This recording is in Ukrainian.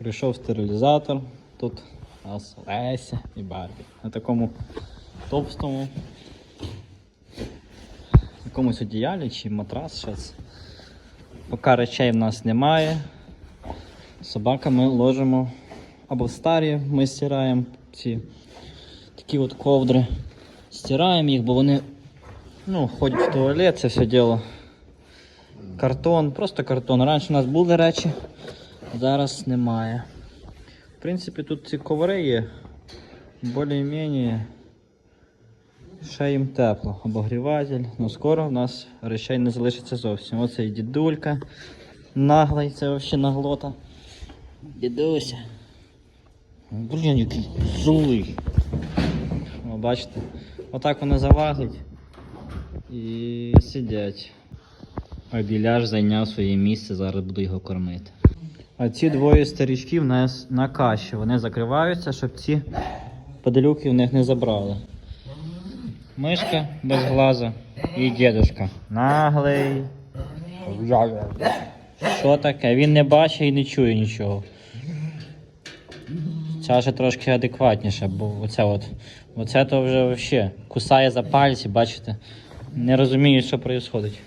Прийшов стерилізатор. Тут у нас Леся і Барбі. На такому товстому якомусь одіялі чи матрас зараз. Поки речей в нас немає. Собака ми ложимо або в старі, ми стираємо ці такі от ковдри. Стираємо їх, бо вони ну, ходять в туалет, це все діло. Картон, просто картон. Раніше у нас були речі, зараз немає. В принципі, тут ці коври є. Більш-менш ще їм тепло. Обогріватель. Ну скоро в нас речей не залишиться зовсім. Оце і дідулька. Наглий, це взагалі наглота. Дідуся. Блін, який злий. О, бачите? Отак вони залазять і сидять. А біляш зайняв своє місце, зараз буду його кормити. А ці двоє старічків на, на каші. Вони закриваються, щоб ці падалюки в них не забрали. Мишка без глаза і дідушка. Наглий. Що таке? Він не бачить і не чує нічого. Ця ще трошки адекватніша, бо оця от. Оце то вже взагалі кусає за пальці, бачите? Не розуміє, що відбувається.